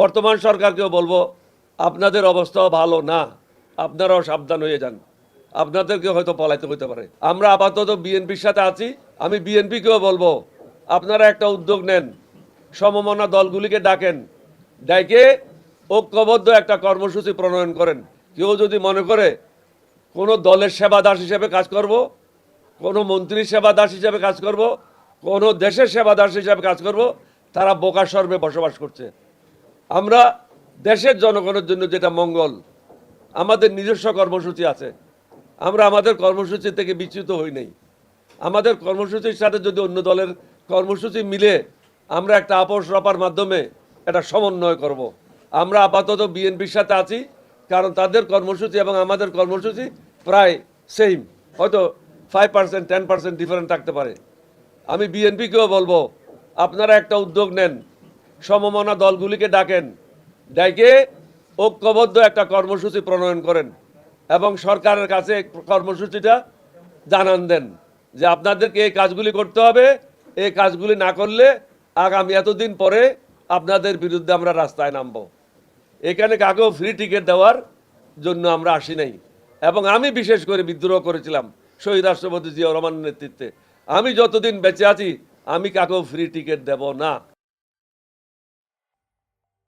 বর্তমান সরকারকেও বলব, আপনাদের অবস্থাও ভালো না, আপনারাও সাবধান হয়ে যান। আপনাদেরকে হয়তো পলাইতে হইতে পারে। আমরা আপাতত বিএনপির সাথে আছি, আমি বিএনপিকেও বলব, আপনারা একটা উদ্যোগ নেন, সমমনা দলগুলিকে ডাকেন, ডেকে ঐক্যবদ্ধ একটা কর্মসূচি প্রণয়ন করেন। কেউ যদি মনে করে কোনো দলের সেবা দাস হিসেবে কাজ করব, কোনো মন্ত্রীর সেবা দাস হিসেবে কাজ করব, কোনো দেশের সেবা দাস হিসেবে কাজ করব, তারা বোকা সর্বে বসবাস করছে। আমরা দেশের জনগণের জন্য যেটা মঙ্গল, আমাদের নিজস্ব কর্মসূচি আছে। আমরা আমাদের কর্মসূচি থেকে বিচ্যুত হই নাই। আমাদের কর্মসূচির সাথে যদি অন্য দলের কর্মসূচি মিলে আমরা একটা আপোষ রপার মাধ্যমে এটা সমন্বয় করব। আমরা আপাতত বিএনপির সাথে আছি, কারণ তাদের কর্মসূচি এবং আমাদের কর্মসূচি প্রায় সেম হয়তো five percent ten percent different থাকতে পারে। আমি বিএনপিকেও বলব, আপনারা একটা উদ্যোগ নেন। সমমনা দলগুলিকে ডাকেন। ডেকে ঐক্যবদ্ধ একটা কর্মসূচি প্রণয়ন করেন এবং সরকারের কাছে কর্মসূচিটা জানান দেন যে আপনাদেরকে এই কাজগুলি করতে হবে, এই কাজগুলি না করলে আগামী এতদিন পরে আপনাদের বিরুদ্ধে আমরা রাস্তায় নামবো। এখানে কাকেও ফ্রি টিকিট দেওয়ার জন্য আমরা আসি নাই। এবং আমি বিশেষ করে বিদ্রোহ করেছিলাম শহীদ রাষ্ট্রপতি জিয়া রহমানের নেতৃত্বে। আমি যতদিন বেঁচে আছি, আমি কাকেও ফ্রি টিকিট দেব না।